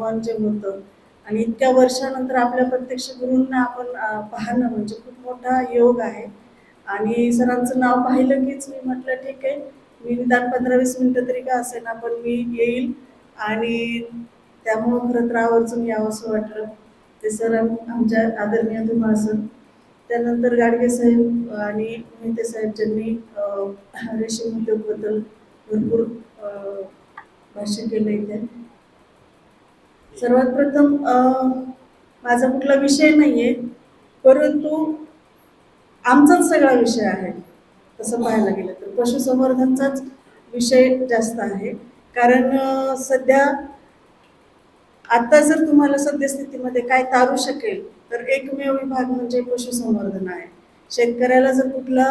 मन जे होतं आणि इतक्या वर्षानंतर आपल्या प्रत्यक्ष गुरूंना आपण पाहणं म्हणजे खूप मोठा योग आहे. आणि सरांचं नाव पाहिलं कीच मी म्हटलं ठीक आहे मी निदान पंधरा वीस मिनटं तरी का असेल ना पण मी येईल आणि त्यामुळं खरं तर आवर्जून यावंसं वाटलं. ते सर आमच्या आदरणीय धुमा सर. त्यानंतर गाडगे साहेब आणि मेहते साहेब ज्यांनी रेशीम उद्योगबद्दल भरपूर भाष्य केलं इथे. सर्वात प्रथम माझा कुठला विषय नाही आहे परंतु आमचाच सगळा विषय आहे तसं पाहायला गेलं तर. पशुसंवर्धनचाच विषय जास्त आहे कारण सध्या आता जर तुम्हाला सद्यस्थितीमध्ये काय तारू शकेल तर एकमेव विभाग म्हणजे पशुसंवर्धन आहे. शेतकऱ्याला जर कुठला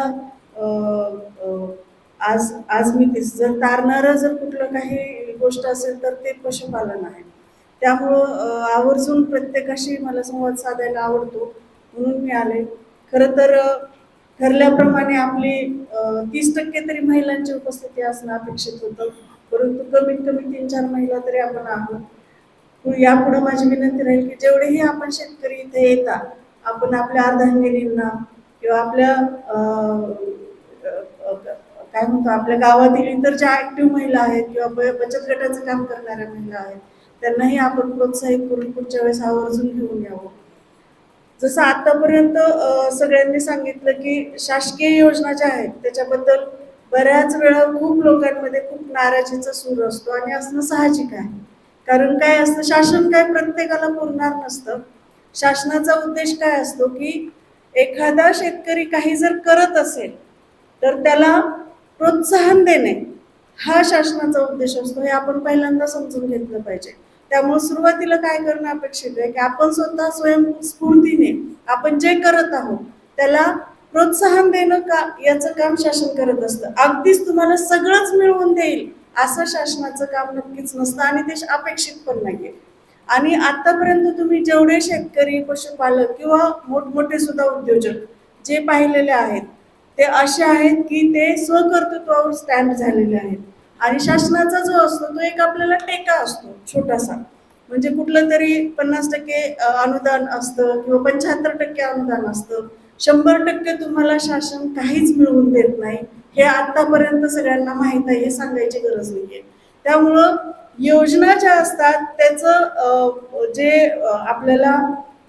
आज आज मी तेच जर तारणारं जर कुठलं काही गोष्ट असेल तर ते पशुपालन आहे. त्यामुळं आवर्जून प्रत्येकाशी मला संवाद साधायला आवडतो म्हणून मी आले. खरं तर ठरल्याप्रमाणे आपली तीस टक्के तरी महिलांची उपस्थिती असणं अपेक्षित होतं. परंतु कमीत कमी तीन चार महिला तरी आपण आहोत. यापुढे माझी विनंती राहील की जेवढेही आपण शेतकरी इथे येतात आपण आपल्या अर्धांगिनींना किंवा आपल्या काय म्हणतो आपल्या गावातील इतर ज्या ऍक्टिव्ह महिला आहेत किंवा बचत गटाचं काम करणाऱ्या महिला आहेत त्यांनाही आपण प्रोत्साहित करून पुढच्या वेळेस आवर्जून घेऊन यावं. जसं आतापर्यंत सगळ्यांनी सांगितलं की शासकीय योजना ज्या आहेत त्याच्याबद्दल बऱ्याच वेळा खूप लोकांमध्ये खूप नाराजीचा सूर असतो आणि असणं साहजिक आहे. कारण काय असतं शासन काय प्रत्येकाला पुरणार नसतं. शासनाचा उद्देश काय असतो की एखादा शेतकरी काही जर करत असेल तर त्याला प्रोत्साहन देणे हा शासनाचा उद्देश असतो हे आपण पहिल्यांदा समजून घेतलं पाहिजे. त्यामुळे सुरुवातीला काय करणं अपेक्षित आहे? की आपण स्वतः स्वयंस्फूर्तीने आपण जे करत आहोत त्याला प्रोत्साहन देणं का याचं काम शासन करत असतं. अगदीच तुम्हाला सगळंच मिळवून देईल असं शासनाचं काम नक्कीच नसतं आणि ते अपेक्षित पण नाही आणि आतापर्यंत तुम्ही जेवढे शेतकरी पशुपालक किंवा मोठमोठे सुद्धा उद्योजक जे पाहिलेले आहेत ते असे आहेत की ते स्वकर्तृत्वावर स्टँड झालेले आहेत. आणि शासनाचा जो असतो तो एक आपल्याला टेका असतो छोटासा. म्हणजे कुठलं तरी पन्नास टक्के अनुदान असतं किंवा पंच्याहत्तर टक्के अनुदान असतं. शंभर टक्के तुम्हाला शासन काहीच मिळवून देत नाही. हे आतापर्यंत सगळ्यांना माहीत आहे हे सांगायची गरज नाहीये. त्यामुळं योजना ज्या असतात त्याचं जे आपल्याला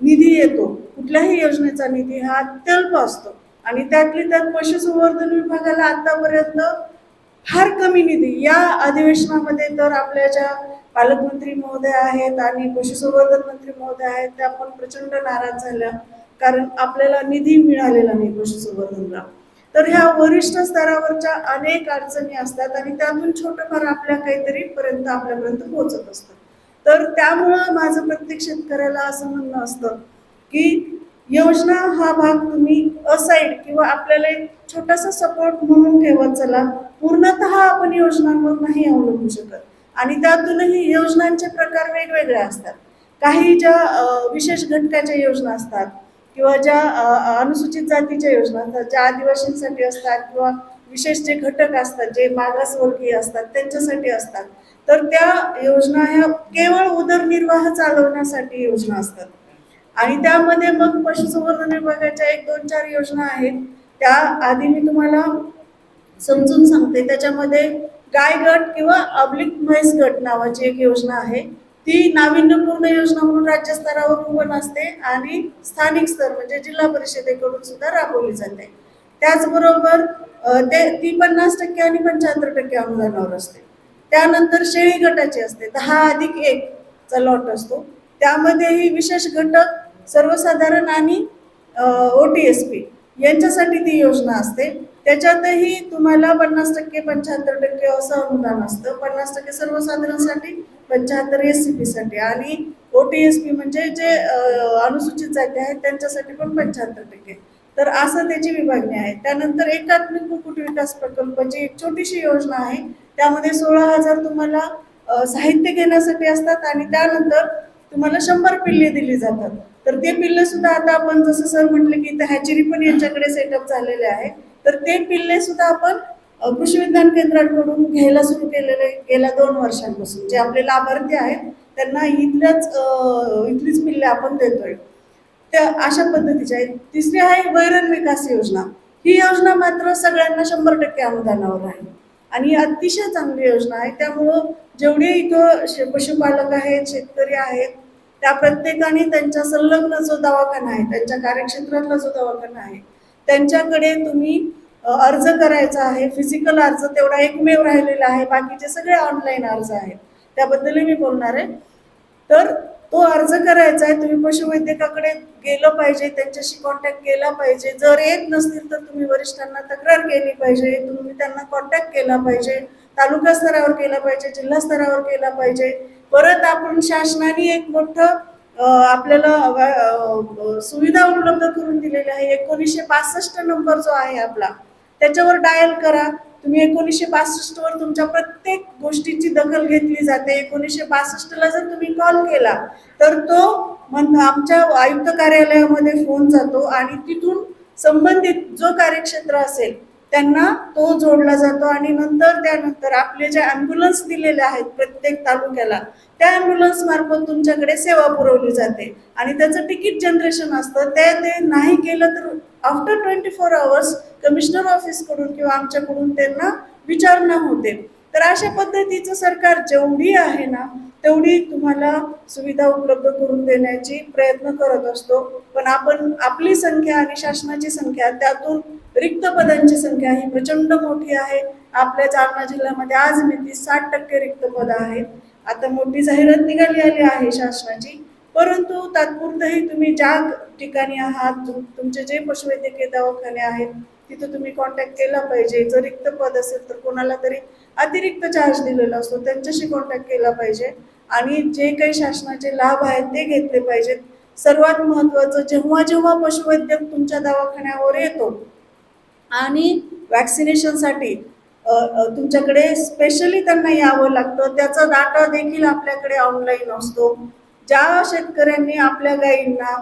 निधी येतो कुठल्याही योजनेचा निधी हा अत्यल्प असतो. आणि त्यातली त्यात पशुसंवर्धन विभागाला आतापर्यंत फार कमी निधी. या अधिवेशनामध्ये तर आपल्या ज्या पालकमंत्री महोदय आहेत आणि पशुसंवर्धन मंत्री महोदय आहेत त्या पण प्रचंड नाराज झाल्या. कारण आपल्याला निधी मिळालेला नाही पशुसंवर्धनला. तर ह्या वरिष्ठ स्तरावरच्या अनेक अडचणी असतात आणि त्यातून छोटंफार आपल्या काहीतरी पर्यंत आपल्यापर्यंत पोहोचत असतं. तर त्यामुळं माझं प्रत्येक शेतकऱ्याला असं म्हणणं असतं की योजना हा भाग तुम्ही असाईड किंवा आपल्याला एक छोटासा सपोर्ट म्हणून ठेवत चला. पूर्णतः आपण योजनांवर नाही अवलंबू शकत. आणि त्यातूनही योजनांचे प्रकार वेगवेगळे असतात. काही ज्या विशेष घटकाच्या योजना असतात किंवा ज्या अनुसूचित जातीच्या योजना असतात ज्या आदिवासींसाठी असतात किंवा विशेष जे घटक असतात जे मागासवर्गीय असतात त्यांच्यासाठी असतात. तर त्या योजना ह्या केवळ उदरनिर्वाह चालवण्यासाठी योजना असतात. आणि त्यामध्ये मग पशुसंवर्धन विभागाच्या एक दोन चार योजना आहेत. त्या आधी मी तुम्हाला समजून सांगते. त्याच्यामध्ये गाय गट किंवा अब्लिक म्हैस गट नावाची एक योजना आहे. ती नाविन्यपूर्ण योजना म्हणून राज्यस्तरावर उभं असते आणि स्थानिक स्तर म्हणजे जिल्हा परिषदेकडून सुद्धा राबवली जाते. त्याचबरोबर ते ती पन्नास टक्के आणि पंच्याहत्तर टक्के अनुदानावर असते. त्यानंतर शेळी गटाची असते. दहा अधिक एक चा लॉट असतो. त्यामध्येही विशेष घटक सर्वसाधारण आणि ओ टी एस पी यांच्यासाठी ती योजना असते. त्याच्यातही तुम्हाला पन्नास टक्के पंच्याहत्तर टक्के असं अनुदान असतं. पन्नास टक्के सर्वसाधारणसाठी पंच्याहत्तर एस सी पीसाठी आणि ओ टी एस पी म्हणजे जे अनुसूचित जाती आहेत त्यांच्यासाठी पण पंच्याहत्तर टक्के. तर असं त्याची विभागणी आहे. त्यानंतर एकात्मिक कुकुट विकास प्रकल्पाची एक छोटीशी योजना आहे. त्यामध्ये सोळा हजार तुम्हाला साहित्य घेण्यासाठी असतात आणि त्यानंतर तुम्हाला शंभर पिल्ले दिली जातात. तर ते पिल्ले सुद्धा आता आपण जसं सर म्हटलं की त्या हॅचरी पण यांच्याकडे सेटअप झालेले आहे. तर ते पिल्ले सुद्धा आपण कृषी विज्ञान केंद्राकडून घ्यायला सुरू केलेले गेल्या दोन वर्षांपासून. जे आपले लाभार्थी आहेत त्यांना इथल्याच इथलीच पिल्ले आपण देतोय. त्या अशा पद्धतीच्या आहेत. तिसरी आहे वैरण विकास योजना. ही योजना मात्र सगळ्यांना शंभर टक्के अनुदानावर आहे. आणि ही अतिशय चांगली योजना आहे. त्यामुळं जेवढे इथं पशुपालक आहेत शेतकरी आहेत त्या प्रत्येकाने त्यांच्या संलग्न जो दवाखाना आहे त्यांच्या कार्यक्षेत्रातला जो दवाखाना आहे त्यांच्याकडे तुम्ही अर्ज करायचा आहे फिजिकल अर्ज तेवढा एकमेव राहिलेला आहे बाकीचे सगळे ऑनलाईन अर्ज आहेत. त्याबद्दलही मी बोलणार आहे. तर तो अर्ज करायचा आहे तुम्ही पशुवैद्यकाकडे गेलं पाहिजे त्यांच्याशी कॉन्टॅक्ट केला पाहिजे. जर येत नसतील तर तुम्ही वरिष्ठांना तक्रार केली पाहिजे तुम्ही त्यांना कॉन्टॅक्ट केला पाहिजे. तालुका स्तरावर केला पाहिजे जिल्हा स्तरावर केला पाहिजे. परत आपण शासनाने एक मोठं आपल्याला सुविधा उपलब्ध करून दिलेली आहे. एकोणीसशे पासष्ट नंबर जो आहे आपला त्याच्यावर डायल करा. तुम्ही एकोणीसशे पासष्ट वर तुमच्या प्रत्येक गोष्टीची दखल घेतली जाते. एकोणीसशे बासष्टला जर तुम्ही कॉल केला तर तो म्हण आमच्या आयुक्त कार्यालयामध्ये फोन जातो आणि तिथून संबंधित जो कार्यक्षेत्र असेल त्यांना तो जोडला जातो आणि नंतर त्यानंतर आपले जे ॲम्ब्युलन्स दिलेले आहेत प्रत्येक तालुक्याला त्या ॲम्ब्युलन्स मार्फत तुमच्याकडे सेवा पुरवली जाते. आणि त्याचं तिकीट जनरेशन असतं. ते ते नाही केलं तर after twenty four hours commissioner ऑफिसकडून किंवा आमच्याकडून त्यांना विचारणा होते. तर अशा पद्धतीचं सरकार जेवढी आहे ना तेवढी तुम्हाला सुविधा उपलब्ध करून देण्याची प्रयत्न करत असतो. पण आपण आपली संख्या आणि शासनाची संख्या त्यातून रिक्त पदांची संख्या ही प्रचंड मोठी आहे. आपल्या जालना जिल्ह्यामध्ये आज मिती साठ टक्के रिक्त पद आहेत. आता मोठी जाहिरात निघाली आली आहे शासनाची. परंतु तात्पुरतंही तुम्ही ज्या ठिकाणी आहात तुम- तुमचे जे पशुवैद्यकीय दवाखाने आहेत तिथं तुम्ही कॉन्टॅक्ट केला पाहिजे. जर रिक्त पद असेल तर कोणाला तरी अतिरिक्त चार्ज दिलेला असतो. त्यांच्याशी कॉन्टॅक्ट केला पाहिजे. आणि जे काही शासनाचे लाभ आहेत ते घेतले पाहिजेत. सर्वात महत्त्वाचं जेव्हा जेव्हा पशुवैद्यक तुमच्या दवाखान्यावर येतो आणि वॅक्सिनेशनसाठी तुमच्याकडे स्पेशली त्यांना यावं लागतं. त्याचा डाटा देखील आपल्याकडे ऑनलाईन असतो. ज्या शेतकऱ्यांनी आपल्या गायींना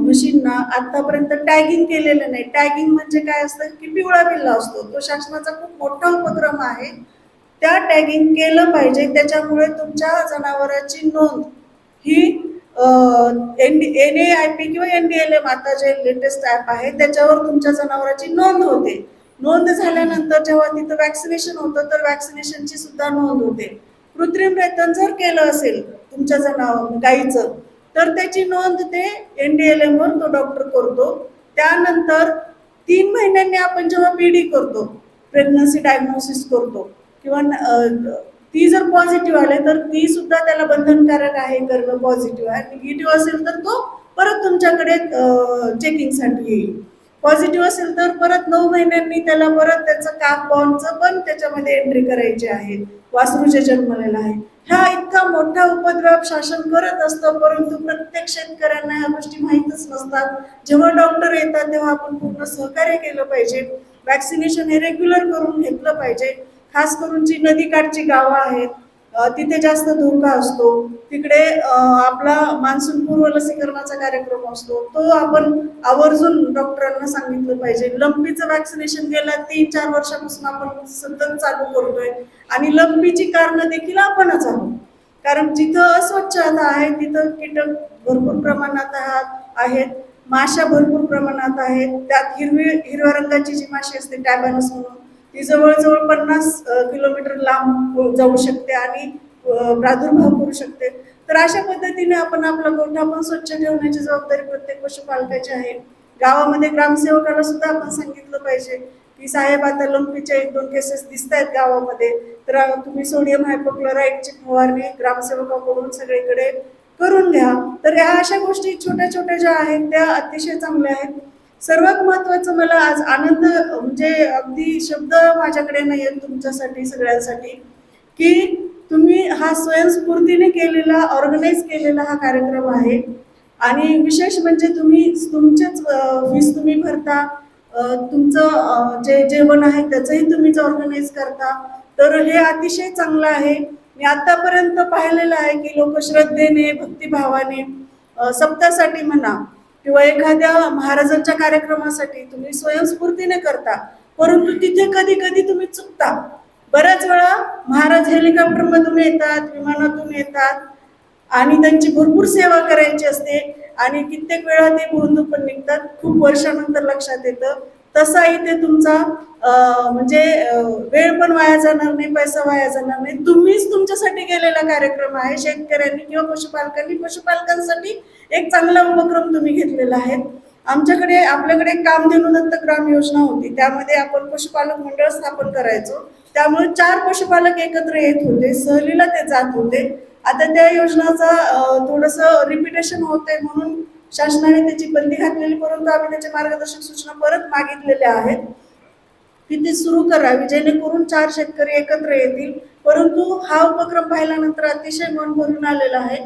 म्हशींना आतापर्यंत टॅगिंग केलेलं नाही. टॅगिंग म्हणजे काय असतं की पिवळा बिल्ला असतो. तो शासनाचा खूप मोठा उपक्रम आहे. त्या टॅगिंग केलं पाहिजे. त्याच्यामुळे तुमच्या जनावरांची नोंद ही N D N A I P किंवा एन डी एल एम आता जे लेटेस्ट ॲप आहे त्याच्यावर तुमच्या जनावरांची नोंद होते. नोंद झाल्यानंतर जेव्हा तिथं वॅक्सिनेशन होतं तर वॅक्सिनेशनची सुद्धा नोंद होते. कृत्रिम रेतन जर केलं असेल तुमच्या जनावर गाईचं तर त्याची नोंद ते एन डी एल एमवर तो डॉक्टर करतो. त्यानंतर तीन महिन्यांनी आपण जेव्हा पी डी करतो प्रेग्नन्सी डायग्नोसिस करतो किंवा ती जर पॉझिटिव्ह आले तर ती सुद्धा त्याला बंधनकारक आहे करणं पॉझिटिव्ह आहे. निगेटिव्ह असेल तर तो परत तुमच्याकडे चेकिंगसाठी येईल. पॉझिटिव्ह असेल तर परत नऊ महिन्यांनी त्याला परत त्याचं काप बॉन्डचं पण त्याच्यामध्ये एंट्री करायची आहे. वासरू जन्मलेला जन्मलेलं आहे. हा इतका मोठा उपद्रव शासन करत असतं परंतु प्रत्येक शेतकऱ्यांना ह्या गोष्टी माहीतच नसतात. जेव्हा डॉक्टर येतात तेव्हा आपण पूर्ण सहकार्य केलं पाहिजे. वॅक्सिनेशन हे रेग्युलर करून घेतलं पाहिजे. खास करून जी नदीकाठची गावं आहेत तिथे जास्त धोका असतो. तिकडे आपला मान्सून पूर्व लसीकरणाचा कार्यक्रम असतो. तो आपण आवर्जून डॉक्टरांना सांगितलं पाहिजे. लंपीचं वॅक्सिनेशन गेल्या तीन चार वर्षापासून आपण सतत चालू करतोय. आणि लंपीची कारणं देखील आपणच आहोत. कारण जिथं अस्वच्छता आहे तिथं कीटक भरपूर प्रमाणात आहेत माशा भरपूर प्रमाणात आहेत. त्यात हिरवी हिरव्या रंगाची जी माशी असते टॅबॅनस म्हणून ती जवळजवळ पन्नास किलोमीटर लांब जाऊ शकते आणि प्रादुर्भाव करू शकते. तर अशा पद्धतीने आपण आपला गोठा पण स्वच्छ ठेवण्याची जबाबदारी प्रत्येक पशुपालकाची आहे. गावामध्ये ग्रामसेवकाला सुद्धा आपण सांगितलं पाहिजे की साहेब आता लंपीच्या एक दोन केसेस दिसत आहेत गावामध्ये. तर तुम्ही सोडियम हायपोक्लोराईडची फवारणी ग्रामसेवकाकडून सगळीकडे करून घ्या. तर ह्या अशा गोष्टी छोट्या छोट्या ज्या आहेत त्या अतिशय चांगल्या आहेत. सर्वात महत्वाचं मला आज आनंद म्हणजे अगदी शब्द माझ्याकडे नाही आहेत तुमच्यासाठी सगळ्यांसाठी की तुम्ही हा स्वयंस्फूर्तीने केलेला ऑर्गनाईज केलेला हा कार्यक्रम आहे. आणि विशेष म्हणजे तुम्ही तुमचेच फीस तुम्ही भरता तुमचं जे जेवण आहे त्याचंही तुम्हीच ऑर्गनाईज करता तर हे अतिशय चांगलं आहे. मी आतापर्यंत पाहिलेलं आहे की लोक श्रद्धेने भक्तिभावाने सप्तासाठी म्हणा किंवा एखाद्या महाराजांच्या कार्यक्रमासाठी तुम्ही स्वयंस्फूर्तीने करता परंतु तिथे कधी कधी तुम्ही चुकता. बऱ्याच वेळा महाराज हेलिकॉप्टरमधून येतात विमानातून येतात आणि त्यांची भरपूर सेवा करायची असते आणि कित्येक वेळा ते भोंदू पण निघतात. खूप वर्षानंतर लक्षात येतं. तसा इथे तुमचा म्हणजे वेळ पण वाया जाणार नाही पैसा वाया जाणार नाही. तुम्हीच तुमच्यासाठी केलेला कार्यक्रम आहे शेतकऱ्यांनी किंवा पशुपालकांनी. पशुपालकांसाठी एक चांगला उपक्रम तुम्ही घेतलेला आहे. आमच्याकडे आपल्याकडे काम कामधेनू दत्त ग्राम योजना होती. त्यामध्ये आपण पशुपालक मंडळ स्थापन करायचो. त्यामुळे चार पशुपालक एकत्र येत होते सहलीला ते जात होते. आता त्या योजनाचा थोडंसं रिपिटेशन होतंय म्हणून शासनाने त्याची बंदी घातलेली परंतु आम्ही त्याच्या मार्गदर्शक सूचना परत मागितलेल्या आहेत. की सुरू करावी जेणेकरून चार शेतकरी एकत्र येतील. परंतु हा उपक्रम पाहिल्यानंतर अतिशय मन भरून आलेला आहे.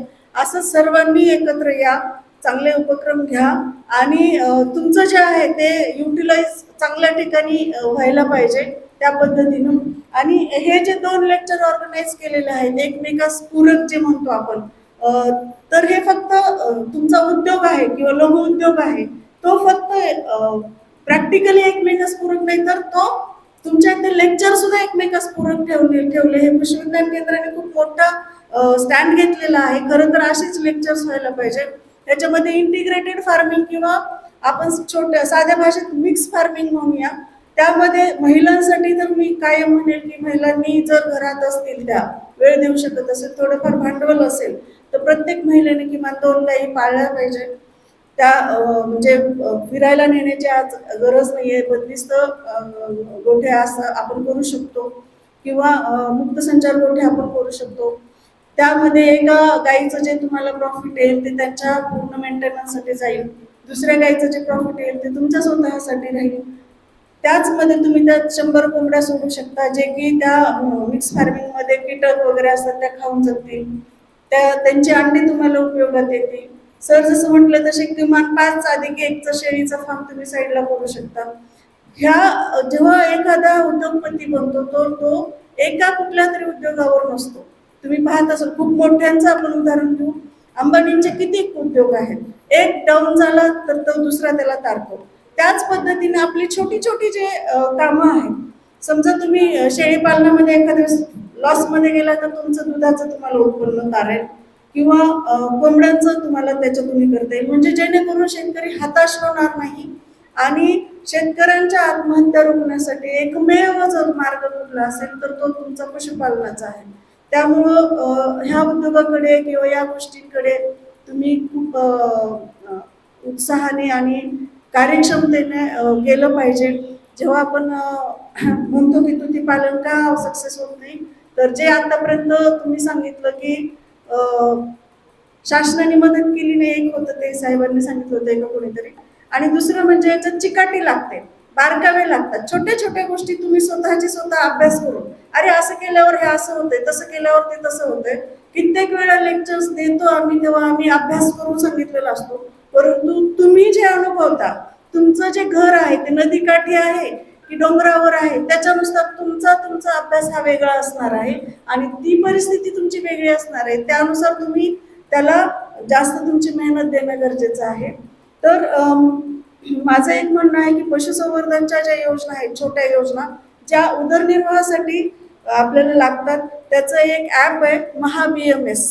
असं सर्वांनी एकत्र या चांगले उपक्रम घ्या. आणि तुमचं जे आहे ते युटिलाइज चांगल्या ठिकाणी व्हायला पाहिजे त्या पद्धतीनं. आणि हे जे दोन लेक्चर ऑर्गनाईज केलेले आहेत एकमेकास पूरक जे म्हणतो आपण तर हे फक्त तुमचा उद्योग आहे किंवा लघु उद्योग आहे तो फक्त प्रॅक्टिकली एकमेकास पूरक नाही तर तो तुमच्या इथे लेक्चर सुद्धा एकमेकास पूरक ठेवले ठेवले. हे कृषी विज्ञान केंद्राने खूप मोठा स्टँड घेतलेला आहे. खरं तर असेच लेक्चर्स व्हायला पाहिजे. त्याच्यामध्ये इंटिग्रेटेड फार्मिंग किंवा आपण छोट्या साध्या भाषेत मिक्स फार्मिंग म्हणूया. त्यामध्ये महिलांसाठी तर मी कायम म्हणेल की महिलांनी जर घरात असतील त्या वेळ देऊ शकत असेल थोडंफार भांडवल असेल तर प्रत्येक महिलेने किमान दोन गायी पाळल्या पाहिजे. त्या म्हणजे फिरायला नेण्याची आज गरज नाहीये. बंदिस्त गोठे असं आपण करू शकतो. किंवा मुक्त संचार गोठे आपण करू शकतो. त्यामध्ये एका गाईचं जे तुम्हाला प्रॉफिट येईल ते त्यांच्या पूर्ण मेंटेनन्ससाठी जाईल. दुसऱ्या गाईचं जे प्रॉफिट येईल ते तुमच्या स्वतःसाठी राहील. त्याचमध्ये तुम्ही त्या शंभर कोंबड्या सोडू शकता जे की त्या मिक्स फार्मिंगमध्ये कीटक वगैरे असतात त्या खाऊन जातील त्या त्यांची अंडी तुम्हाला उपयोगात येतील सर जसं म्हटलं तसे किमान पाच अधिक एकचा शेळीचा फार्म तुम्ही साईडला करू शकता. ह्या जेव्हा एखादा उद्योगपती बनतो तो तो एका कुठल्या तरी उद्योगावर नसतो. तुम्ही पाहत असाल खूप मोठ्यांचं आपण उदाहरण घेऊ अंबानींचे किती उद्योग आहेत? एक डाऊन झाला तर तो दुसरा त्याला तारतो. त्याच पद्धतीने आपली छोटी छोटी जे कामं आहेत समजा तुम्ही शेळी पालनामध्ये एखाद्या लॉसमध्ये गेला तर तुमचं दुधाचं तुम्हाला उत्पन्न तारेल. किंवा कोंबड्यांचं तुम्हाला त्याच्यातून हे करता येईल. म्हणजे जेणेकरून शेतकरी हताश होणार नाही. आणि शेतकऱ्यांच्या आत्महत्या रोखण्यासाठी एकमेव जर मार्ग कुठला असेल तर तो तुमचा पशुपालनाचा आहे. त्यामुळं ह्या उद्योगाकडे किंवा या गोष्टींकडे तुम्ही खूप उत्साहाने आणि कार्यक्षमतेने गेलं पाहिजे. जेव्हा आपण म्हणतो की तुती पालन का सक्सेस होत नाही तर जे आतापर्यंत तुम्ही सांगितलं की शासनाने मदत केली नाही एक होतं ते साहेबांनी सांगितलं होतं एका कोणीतरी. आणि दुसरं म्हणजे याच्यात चिकाटी लागते बारकावे लागतात. छोट्या छोट्या गोष्टी तुम्ही स्वतःची स्वतः अभ्यास करून अरे असं केल्यावर हे असं होतंय तसं केल्यावर ते तसं होतंय. कित्येक वेळा लेक्चर्स देतो आम्ही तेव्हा आम्ही अभ्यास करून सांगितलेला असतो. परंतु तुम्ही जे अनुभवता तुमचं जे घर आहे ते नदीकाठी आहे की डोंगरावर आहे. त्याच्यानुसार तुमचा तुमचा अभ्यास हा वेगळा असणार आहे आणि ती परिस्थिती तुमची वेगळी असणार आहे. त्यानुसार तुम्ही त्याला जास्त तुमची मेहनत देणं गरजेचं आहे. तर माझं एक म्हणणं आहे की पशुसंवर्धनच्या ज्या योजना आहेत छोट्या योजना ज्या उदरनिर्वाहासाठी आपल्याला लागतात त्याचं एक ॲप आहे महा बी एम एस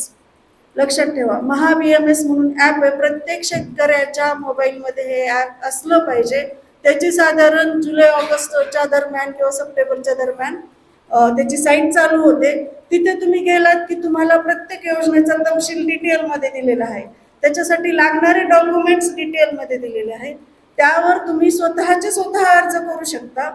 लक्षात ठेवा महा बी एम एस म्हणून ॲप आहे. प्रत्येक शेतकऱ्याच्या मोबाईलमध्ये हे ॲप असलं पाहिजे. त्याची साधारण जुलै ऑगस्टच्या दरम्यान किंवा सप्टेंबरच्या दरम्यान त्याची साईट चालू होते. तिथे तुम्ही गेलात की तुम्हाला प्रत्येक योजनेचा तपशील डिटेलमध्ये दिलेला आहे. त्याच्यासाठी लागणारे डॉक्युमेंट्स डिटेलमध्ये दिलेले आहेत. त्यावर तुम्ही स्वतःचे स्वतः अर्ज करू शकता.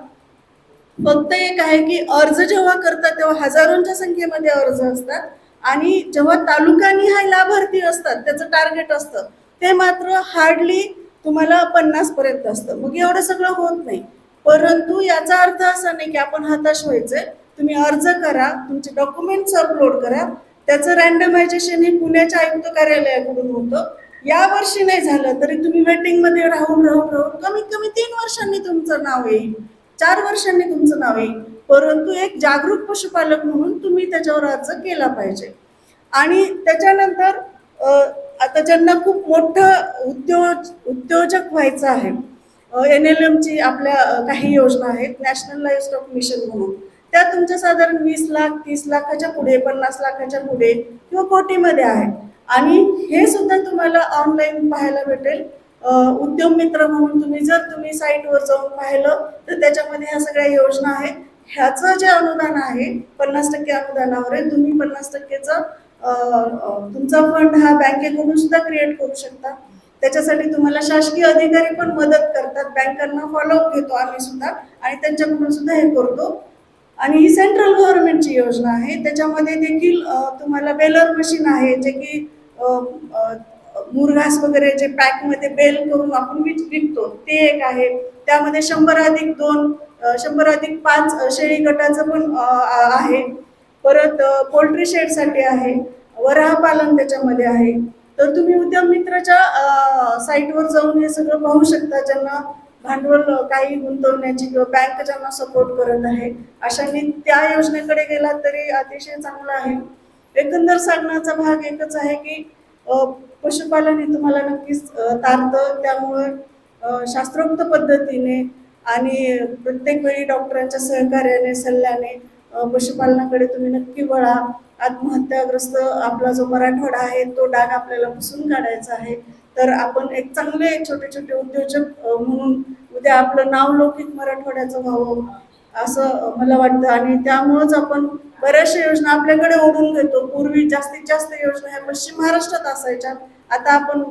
फक्त एक आहे की अर्ज जेव्हा करतात तेव्हा हजारोंच्या संख्येमध्ये अर्ज असतात आणि जेव्हा तालुकानिहाय लाभार्थी असतात त्याचं टार्गेट असतं ते मात्र हार्डली तुम्हाला पन्नास पर्यंत असतं. मग एवढं सगळं होत नाही. परंतु याचा अर्थ असा नाही की आपण हताश व्हायचंय. तुम्ही अर्ज करा तुमचे डॉक्युमेंट्स अपलोड करा. त्याचं रँडमायझेशन हे पुण्याच्या आयुक्त कार्यालयाकडून होतं. या वर्षी नाही झालं तरी तुम्ही वेटिंगमध्ये राहून राहून राहून कमीत कमी तीन वर्षांनी तुमचं नाव येईल. चार वर्षांनी तुमचं नाव येईल. परंतु एक जागरूक पशुपालक म्हणून तुम्ही त्याच्यावर अर्ज केला पाहिजे. आणि त्याच्यानंतर ज्यांना खूप मोठं उद्योग उद्योजक व्हायचं आहे. एन एल एमची आपल्या काही योजना आहेत नॅशनल लाईफ स्टॉक मिशन म्हणून. त्या तुमच्या साधारण वीस लाख तीस लाखाच्या पुढे पन्नास लाखाच्या पुढे किंवा कोटीमध्ये आहे. आणि हे सुद्धा तुम्हाला ऑनलाईन पाहायला भेटेल. उद्योग मित्र म्हणून तुम्ही जर तुम्ही साईटवर जाऊन पाहिलं तर त्याच्यामध्ये ह्या सगळ्या योजना आहेत. ह्याचं जे अनुदान आहे पन्नास टक्के अनुदानावर आहे. तुम्ही पन्नास टक्केचं तुमचा फंड हा बँकेकडून सुद्धा क्रिएट करू शकता. त्याच्यासाठी तुम्हाला शासकीय अधिकारी पण मदत करतात. बँकांना फॉलोअप घेतो आम्ही सुद्धा आणि त्यांच्याकडून सुद्धा हे करतो. आणि ही सेंट्रल गव्हर्नमेंटची योजना आहे. त्याच्यामध्ये देखील तुम्हाला बेलर मशीन आहे जे की मुरघास वगैरे जे पॅकमध्ये बेल करून आपण विकतो. ते एक आहे. त्यामध्ये शंभर अधिक दोन शंभर अधिक पाच शेळी गटाचं पण आहे. परत पोल्ट्री शेडसाठी आहे वराह पालन त्याच्यामध्ये आहे. तर तुम्ही उद्यम मित्राच्या साईटवर जाऊन हे सगळं पाहू शकता ज्यांना भांडवल काही गुंतवण्याची किंवा बँक ज्यांना सपोर्ट करत आहे. अशांनी त्या योजनेकडे गेलात तरी अतिशय चांगला आहे. एकंदर सांगण्याचा भाग एकच आहे की पशुपालन हे तुम्हाला नक्कीच तारतं. त्यामुळे शास्त्रोक्त पद्धतीने आणि प्रत्येक वेळी डॉक्टरांच्या सहकार्याने सल्ल्याने पशुपालनाकडे तुम्ही नक्की वळा. आत्महत्याग्रस्त आपला जो मराठवाडा आहे तो डाग आपल्याला पुसून काढायचा आहे. तर आपण एक चांगले छोटे छोटे उद्योजक म्हणून उद्या आपलं नाव लौकिक मराठवाड्याचं व्हावं असं मला वाटतं. आणि त्यामुळंच आपण बऱ्याचशा योजना आपल्याकडे ओढून घेतो. पूर्वी जास्तीत जास्त योजना ह्या पश्चिम महाराष्ट्रात असायच्या. आता आपण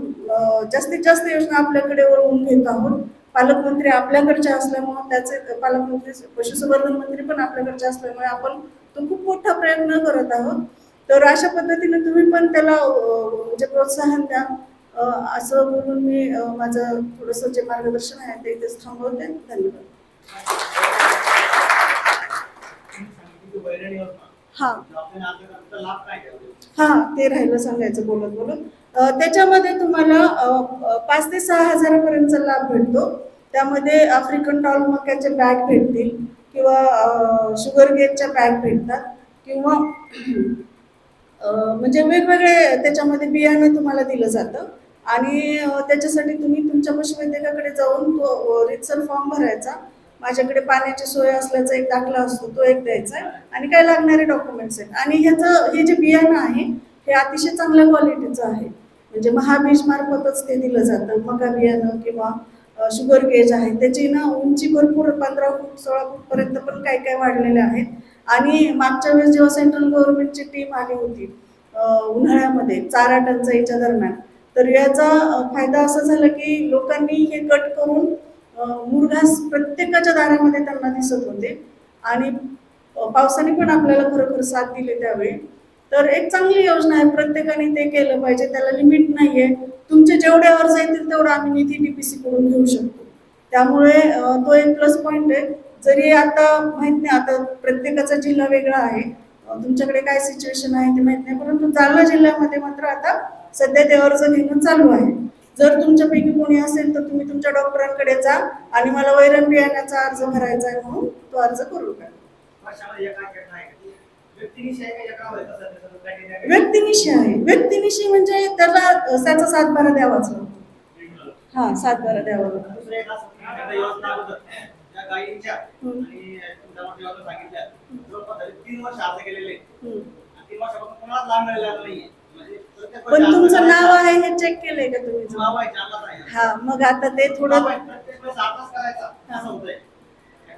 जास्तीत जास्त योजना आपल्याकडे ओढवून घेत आहोत. पालकमंत्री आपल्याकडचे असल्यामुळं त्याचे पालकमंत्री पशुसंवर्धन मंत्री पण आपल्याकडचे असल्यामुळे आपण तो खूप मोठा प्रयत्न करत आहोत. तर अशा पद्धतीने तुम्ही पण त्याला म्हणजे प्रोत्साहन द्या. असं बोलून मी माझं थोडंसं जे मार्गदर्शन आहे ते इथेच थांबवते. धन्यवाद. हा. हा ते राहिलं सांगायचं बोलत बोलत त्याच्यामध्ये तुम्हाला पाच ते सहा हजारापर्यंतचा लाभ भेटतो. त्यामध्ये आफ्रिकन टॉल मक्याचे बॅग भेटतील किंवा शुगर गेटच्या बॅग भेटतात किंवा म्हणजे वेगवेगळे त्याच्यामध्ये बियाणं तुम्हाला दिलं जातं. आणि त्याच्यासाठी तुम्ही तुमच्या पशुवैद्यकाकडे जाऊन तो रितसर फॉर्म भरायचा. माझ्याकडे पाण्याची सोय असल्याचा एक दाखला असतो तो एक द्यायचा आहे. आणि काय लागणारे डॉक्युमेंट्स आहेत. आणि ह्याचं हे जे बियाणं आहे हे अतिशय चांगल्या क्वालिटीचं आहे. म्हणजे महाबीज मार्फतच ते दिलं जातं. मका बियाणं किंवा शुगर गेज आहे. त्याची ना उंची भरपूर पंधरा फूट सोळा फूटपर्यंत पण काय काय वाढलेले आहेत. आणि मागच्या वेळेस जेव्हा सेंट्रल गव्हर्नमेंटची टीम आली होती उन्हाळ्यामध्ये चारा टंचाईच्या दरम्यान तर याचा फायदा असा झाला की लोकांनी हे कट करून मुरघास प्रत्येकाच्या दारामध्ये त्यांना दिसत होते. आणि पावसाने पण आपल्याला खरोखर साथ दिली त्यावेळी. तर एक चांगली योजना आहे प्रत्येकाने ते केलं पाहिजे त्याला लिमिट नाहीये. तुमचे जेवढे अर्ज येतील तेवढं आम्ही निधी डीपीसी कडून घेऊ शकतो. त्यामुळे तो एक प्लस पॉईंट आहे. जरी आता माहीत नाही आता प्रत्येकाचा जिल्हा वेगळा आहे. तुमच्याकडे काय सिच्युएशन आहे ते माहीत नाही परंतु जालना जिल्ह्यामध्ये मात्र आता सध्या ते अर्ज घेणं चालू आहे. जर तुमच्यापैकी कोणी असेल तर तुम्ही तुमच्या डॉक्टरांकडे जा आणि मला वैरण बियाण्याचा अर्ज भरायचा आहे म्हणून तो अर्ज करू नका. व्यक्तिनिशी आहे व्यक्तिनिशी म्हणजे त्याला त्याचा सातबारा द्यावाच लागतो. हा सातबारा द्यावा लागतो. म्हणजे पण तुमचं नाव. आहे हे चेक केलंय का तुम्ही. हा मग आता ते थोडं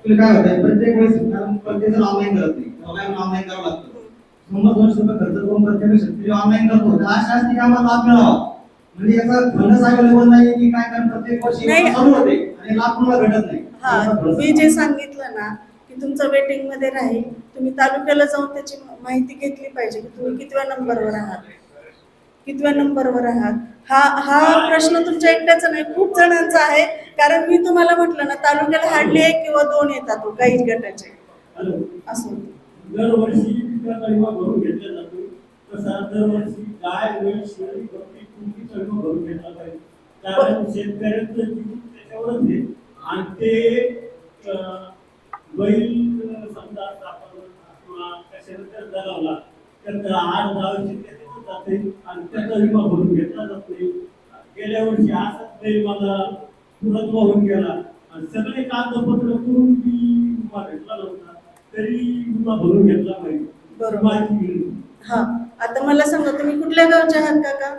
काय होतंय प्रत्येक वेळेस प्रत्येक जण ऑनलाईन करत नाही. सगळ्यांना ऑनलाईन करावं लागतं. शंभर दोनशे रुपये खर्च करून प्रत्येक शेतकरी ऑनलाईन करतो. तर अशा असते की आम्हाला लाभ मिळावा. म्हणजे याचा फंडच अवेलेबल नाही की काय कारण प्रत्येक वर्षी. चालू होते आणि लाभ तुम्हाला भेटत नाही. हा मी जे सांगितलं ना की तुमचं वेटिंगमध्ये राहील. तुम्ही तालुक्याला जाऊन त्याची माहिती घेतली पाहिजे की तुम्ही कितव्या नंबरवर आहात. कितव्या नंबरवर आहात? हा हा प्रश्न तुमच्या एकट्याचा नाही खूप जणांचा आहे. कारण मी तुम्हाला म्हटलं ना तालुक्याला हार्डली एक किंवा दोन येतात हो, काही गटाचे. असं. आणि ते बैल समजा आपण तर आठ दहा जाते आणि त्याचा विमा भरून घेतला जात नाही गेल्या वर्षी असाच बैल मला तुरंत वाहून गेला. आणि सगळे कागदपत्र करून मी विमा भेटला नव्हता. तरी विमा भरून घेतला पाहिजे बरोबर. माहिती मिळेल. हा. आता मला सांगा तुम्ही कुठल्या गावचे आहात काका?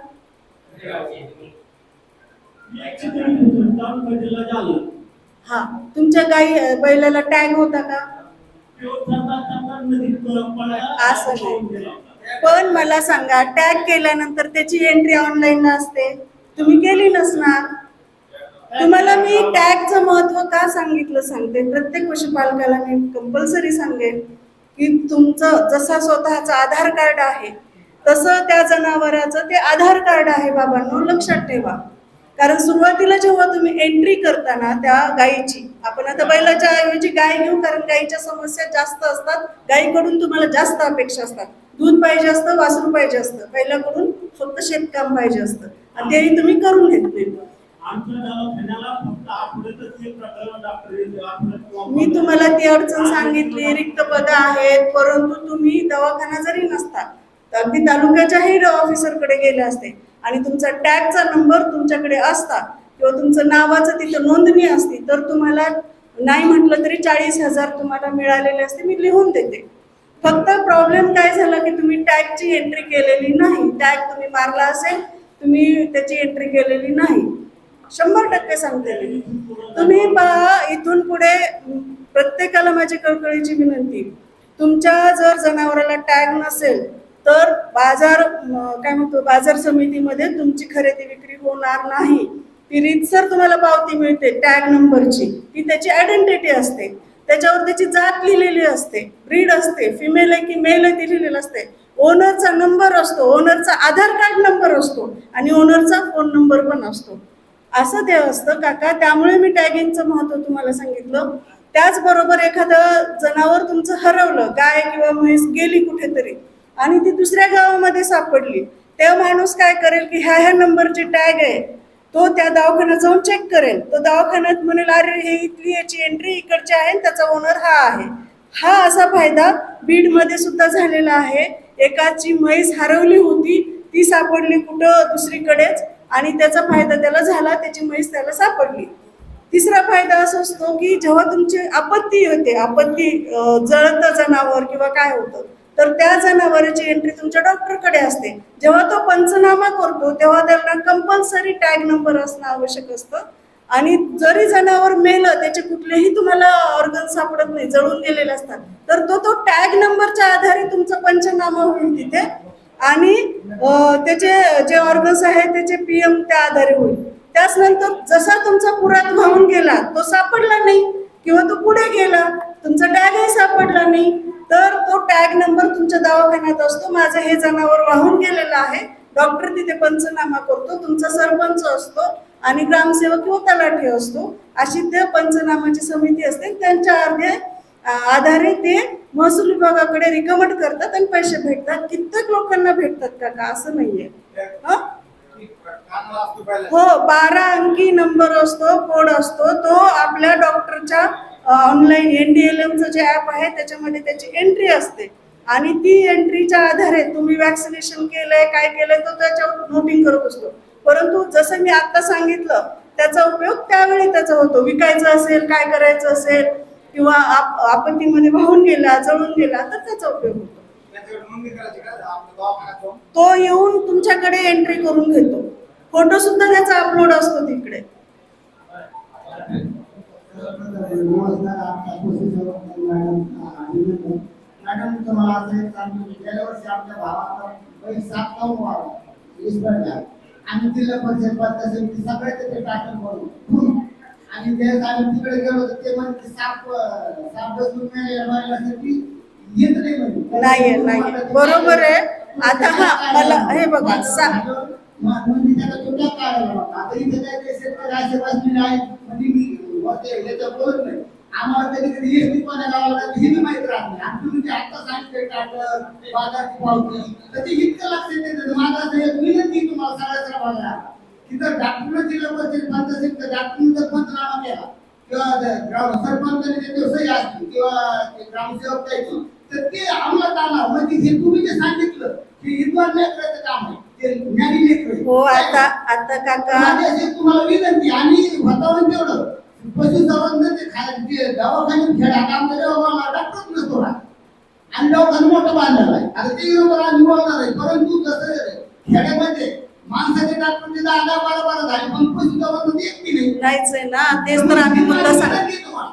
हा. तुमच्या गाई बैलाला टॅग होता का? असं पण मला सांगा टॅग केल्यानंतर त्याची एंट्री ऑनलाईन असते. तुम्ही केली नसणार. तुम्हाला मी टॅगचं महत्त्व का सांगितलं सांगते? प्रत्येक पशुपालकाला मी कंपल्सरी सांगेन की तुमचं जसा स्वतःचं आधार कार्ड आहे तसं त्या जनावराचं ते आधार कार्ड आहे बाबांनो लक्षात ठेवा. कारण सुरुवातीला जेव्हा तुम्ही एंट्री करताना त्या गायीची आपण आता बैलाच्या ऐवजी गाय घेऊ कारण गायीच्या समस्या जास्त असतात गायीकडून तुम्हाला जास्त अपेक्षा असतात. दूध पाहिजे असतं वासरू पाहिजे असतं. बैलाकडून फक्त शेतकाम पाहिजे असतं. आणि तेही तुम्ही करून घेत नाही मी तुम्हाला ती अडचण सांगितली रिक्त पद आहेत परंतु तुम्ही दवाखाना जरी नसता तर अगदी तालुक्याच्याही ऑफिसरकडे गेले असते. आणि तुमचा टॅगचा नंबर तुमच्याकडे असता किंवा तुमचं नावाचं तिथं नोंदणी असती तर तुम्हाला नाही म्हटलं तरी चाळीस हजार तुम्हाला मिळालेले असते मी लिहून देते. फक्त प्रॉब्लेम काय झाला की तुम्ही टॅगची एंट्री केलेली नाही. टॅग तुम्ही मारला असेल तुम्ही त्याची एंट्री केलेली नाही. शंभर टक्के सांगते मी. तुम्ही इथून पुढे प्रत्येकाला माझी कळकळीची विनंती. तुमच्या जर जनावराला टॅग नसेल तर बाजार काय म्हणतो बाजार समितीमध्ये तुमची खरेदी विक्री होणार नाही. ती रीतसर तुम्हाला पावती मिळते टॅग नंबरची ती त्याची आयडेंटिटी असते. त्याच्यावर त्याची जात लिहिलेली असते. ब्रीड असते. फिमेल आहे की मेल आहे ती लिहिलेलं असते. ओनरचा नंबर असतो. ओनरचा आधार कार्ड नंबर असतो. आणि ओनरचा फोन नंबर पण असतो. असं ते असतं काका. त्यामुळे मी टॅगिंगचं महत्त्व तुम्हाला सांगितलं. त्याचबरोबर एखादं जनावर तुमचं हरवलं गाय किंवा म्हैस गेली कुठेतरी आणि ती दुसऱ्या गावामध्ये सापडली तेव्हा माणूस काय करेल की ह्या ह्या नंबरचे टॅग आहे. तो त्या दवाखान्यात जाऊन चेक करेल. तो दवाखान्यात म्हणेल अरे हे इथली याची एंट्री इकडची आहे त्याचा ओनर हा आहे. हा असा फायदा बीडमध्ये सुद्धा झालेला आहे. एकाची म्हैस हरवली होती ती सापडली कुठं? दुसरीकडेच. आणि त्याचा फायदा त्याला झाला त्याची म्हैस त्याला सापडली. तिसरा फायदा असा असतो की जेव्हा तुमची आपत्ती होते आपत्ती जळतं जनावर किंवा काय होतं तर त्या जनावराची एंट्री तुमच्या डॉक्टरकडे असते. जेव्हा तो पंचनामा करतो तेव्हा त्यांना कंपल्सरी टॅग नंबर असणं आवश्यक असतं. आणि जरी जनावर मेलं त्याचे कुठलेही तुम्हाला ऑर्गन सापडत नाही जळून गेलेले असतात तर तो तो टॅग नंबरच्या आधारे तुमचा पंचनामा होईल तिथे. आणि त्याचे जे ऑर्गन्स आहेत त्याचे पीएम त्या आधारे होईल. त्याच नंतर जसा तुमचा पुरात वाहून गेला तो सापडला नाही. किंवा तो पुढे गेला तुमचा टॅगही सापडला नाही. तर तो टॅग नंबर तुमच्या दवाखान्यात असतो. माझं हे जनावर वाहून गेलेलं आहे. डॉक्टर तिथे पंचनामा करतो. तुमचा सरपंच असतो आणि ग्रामसेवक किंवा तलाठी असतो. अशी ते पंचनामाची समिती असते. त्यांच्या अर्धे आधारे ते महसूल विभागाकडे रिकमेंड करतात आणि पैसे भेटतात. कित्येक लोकांना भेटतात का का असं नाहीये. हं? हो बारा अंकी नंबर असतो कोड असतो. तो आपल्या डॉक्टरच्या ऑनलाईन एनडीएलएमचं जे ऍप आहे त्याच्यामध्ये त्याची एंट्री असते. आणि ती एंट्रीच्या आधारे तुम्ही वॅक्सिनेशन केलंय काय केलंय तो त्याच्यावर नोटिंग करत असतो. परंतु जसं मी आता सांगितलं त्याचा उपयोग त्यावेळी त्याचा होतो. विकायचं असेल काय करायचं असेल किंवा आप आपत्तीमध्ये वाहून गेला जळून गेला तर त्याचा उपयोग होतो. तो येऊन तुमच्याकडे एंट्री करून घेतो. फोटो सुद्धा त्याचा अपलोड असतो तिकडे. मॅडम तुम्हाला असं एक सांगतो की गेल्या वर्षी आपल्या भावाचा बैल सात नऊ वाढला वीस आम्ही जिल्हा परिषद पंचायत समिती सगळे तिथे टाकून बोलू आणि ते आम्ही तिकडे गेलो ते म्हणजे साप साप बसून महिलासाठी येत नाही म्हणजे बरोबर आहे. आता हा, मला हे बघा, सा- म्हणजे त्याला तोटा काढायला आता इथे काय ते शेतकरी आहेत म्हणजे मी होते याच्या बोलत नाही. आम्हाला कधी कधी गावाला हे माहीत राहत नाही. आणि तुम्ही ते आता सांगितले टाटर बाजारची पावती. तर ते इतकं लक्ष येते माझा असं एक विनंती तुम्हाला सगळ्या बघा की जर तर डॉक्टरने जर पंचनामा केला. किंवा ग्राम सरपंचाने जे सही असतील किंवा ते ग्रामसेवक द्यायची तर ते अंमलात आणा म्हणजे हे तुम्ही जे सांगितलं की इतवान लेकराचं काम आहे ते हो आता आता काका तुम्हाला विनंती आणि वातावरण तेवढं. पशुसंवर्धन ते खा- ते दवाखान्यात खेळा. डॉक्टरच नसतो ना. आणि दवाखाना मोठा बांधलेला आहे. आता ते विरोधात आम्ही बोलणार आहे. परंतु कसं खेड्यामध्ये माणसाचे बारा बारा झाले. पण एक बी नाहीच आहे ना. तेच तर आम्ही मुद्दा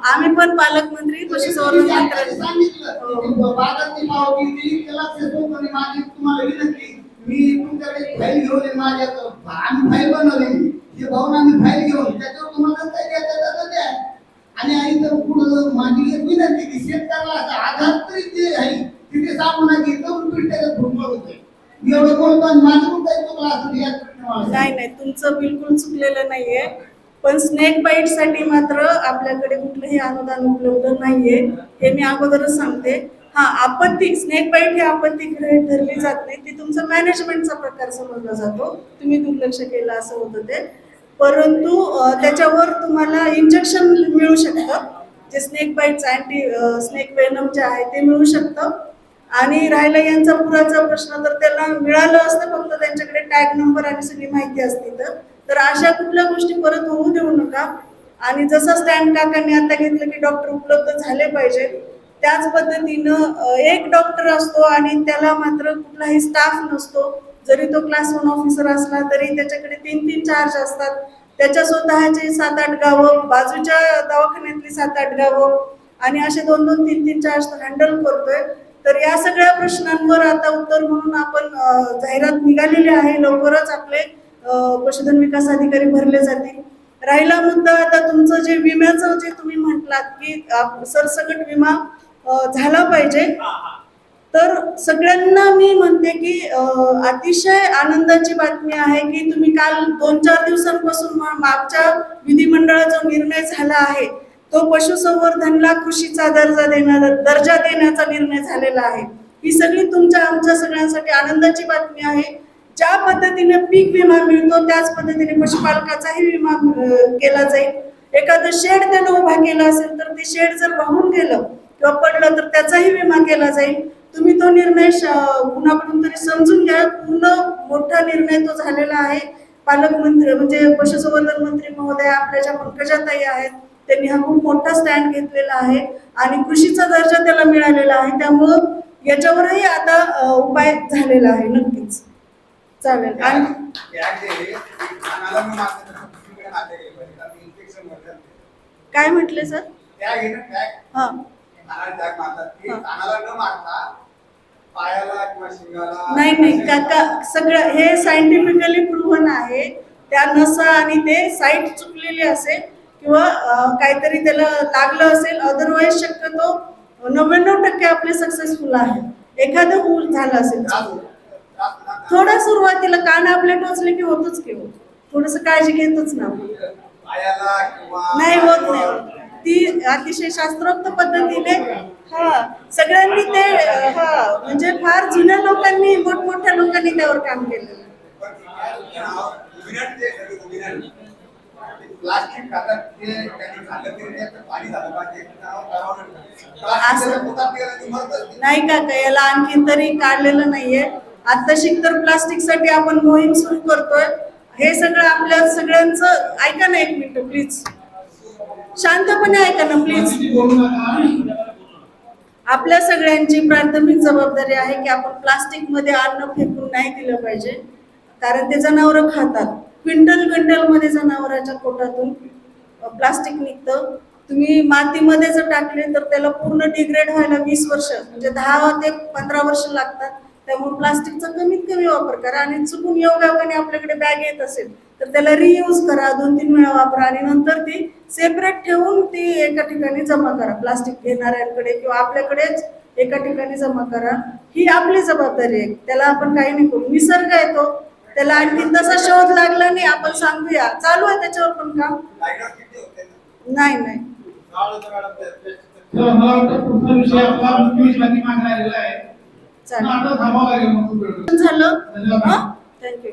आम्ही पण पालकमंत्री पशुसंवर्धन सांगितलं. बागाची पावती दिली त्याला फेसबुकमध्ये माझी तुम्हाला विनंती. मी तुमच्याकडे फाईल घेऊन माझ्या आम्ही फाईल ते भाऊन आम्ही फाईल घेऊन त्याच्यावर तुम्हाला काय द्यायचं त्याचं द्या आणि आई तर पुढं माझी एक विनंती की शेतकऱ्याला असं आधार तरी जे आहे तिथे सांगू नये की तरुण पिढी त्याच्यात फुटबॉल होते एवढं बोलतो आणि माझं पण तुम्हाला असं या नाही नाही तुमचं बिलकुल चुकलेलं नाहीये. पण स्नेक बाईटसाठी मात्र आपल्याकडे कुठलंही अनुदान उपलब्ध नाहीये. हे मी अगोदरच सांगते. हा आपत्ती स्नेक बाईट ही आपत्ती गृहीत धरली जात नाही. ती तुमचा मॅनेजमेंटचा प्रकार समजला जातो. तुम्ही दुर्लक्ष केलं असं होतं ते. परंतु त्याच्यावर तुम्हाला इंजेक्शन मिळू शकतं. जे स्नेक बाईटचं अँटी स्नेक वेनम जे आहे ते मिळू शकतं. आणि राहिला यांचा पुराचा प्रश्न तर त्याला मिळालं असतं फक्त त्यांच्याकडे टॅग नंबर आणि सगळी माहिती असते तर तर अशा कुठल्या गोष्टी परत होऊ देऊ नका. आणि जसं स्टँड काकांनी आता घेतलं की डॉक्टर उपलब्ध झाले पाहिजे त्याच पद्धतीनं एक डॉक्टर असतो आणि त्याला मात्र कुठलाही स्टाफ नसतो. जरी तो क्लास वन ऑफिसर असला तरी त्याच्याकडे तीन तीन चार्ज असतात. त्याच्या स्वतःचे सात आठ गावं बाजूच्या दवाखान्यातली सात आठ गावं आणि असे दोन दोन तीन तीन चार्ज हँडल करतोय. तर या सगळ्या प्रश्नांवर आता उत्तर म्हणून आपण जाहिरात निघालेली आहे. लवकरच आपले पशुधन विकास अधिकारी भरले जातील. राहिला मुद्दा आता तुमचं जे विम्याचं जे तुम्ही म्हटलात की सरसकट विमा झाला पाहिजे. तर सगळ्यांना मी म्हणते की अतिशय आनंदाची बातमी आहे की तुम्ही काल दोन चार दिवसांपासून मागच्या विधिमंडळाचा निर्णय झाला आहे. तो पशुसंवर्धनला कृषीचा दर्जा देणार दर्जा देण्याचा निर्णय झालेला आहे. ही सगळी तुमच्या आमच्या सगळ्यांसाठी आनंदाची बातमी आहे. ज्या पद्धतीने पीक विमा मिळतो त्याच पद्धतीने पशुपालकाचाही विमा केला जाईल. एखादं शेड त्यानं उभा केला असेल तर ते शेड जर वाहून गेलं किंवा पडलं तर त्याचाही विमा केला जाईल. तुम्ही तो निर्णय कुणाकडून तरी समजून घ्या. पूर्ण मोठा निर्णय तो झालेला आहे. पालकमंत्री म्हणजे पशुसंवर्धन मंत्री महोदय आपल्या ज्या पंकजाताई आहेत. त्यांनी हा खूप मोठा स्टँड घेतलेला आहे. आणि कृषीचा दर्जा त्याला मिळालेला आहे. त्यामुळं याच्यावरही आता उपाय झालेला आहे. नक्कीच. चालेल. आणि काय म्हटले सर? हा नाही नाही काका सगळं हे सायंटिफिकली प्रूव्हन आहे. त्या नसा आणि ते साईट चुकलेली असेल किंवा काहीतरी त्याला लागलं असेल अदरवाईज शक्यतो नव्याण्णव टक्के आपले सक्सेसफुल आहे. एखादं होल झालं असेल. थोडं सुरुवातीला कान आपले टोचले की होतच की थोडस काळजी घेतच ना. नाही होत नाही. ती अतिशय शास्त्रोक्त पद्धतीने हा सगळ्यांनी ते हा म्हणजे फार जुन्या लोकांनी मोठमोठ्या लोकांनी त्यावर काम असं- नाही. का का याला आणखीन तरी काढलेलं नाहीये. आता तर प्लास्टिकसाठी आपण मोहीम सुरू करतोय. हे सगळं आपल्या सगळ्यांचं ऐका ना एक मिनिट प्लीज शांतपणे ऐका ना प्लीज आपल्या सगळ्यांची प्राथमिक जबाबदारी आहे की आपण प्लास्टिकमध्ये अन्न फेकून नाही दिलं पाहिजे. कारण ते जनावरं खातात. क्विंटल क्विंटलमध्ये जनावरांच्या पोटातून प्लास्टिक निघतं. तुम्ही मातीमध्ये जर टाकले तर त्याला पूर्ण डिग्रेड व्हायला वीस वर्ष म्हणजे दहा ते पंधरा वर्ष लागतात. त्यामुळे प्लास्टिकचा कमीत कमी वापर करा आणि चुकून योगायोगाने आपल्याकडे बॅग येत असेल तर त्याला रियूज करा दोन तीन वेळा वापरा आणि नंतर ती सेपरेट ठेवून ती एका ठिकाणी जमा करा. प्लास्टिक घेणाऱ्यांकडे किंवा आपल्याकडेच एका ठिकाणी जमा करा. ही आपली जबाबदारी आहे. त्याला आपण काही नाही करू. निसर्ग येतो त्याला आणखी तसा शोध लागला नाही. आपण सांगूया. चालू आहे त्याच्यावर पण काम? नाही नाही. मला वाटतं पुढचा विषय आपला आहे. चालेल. झालं? थँक्यू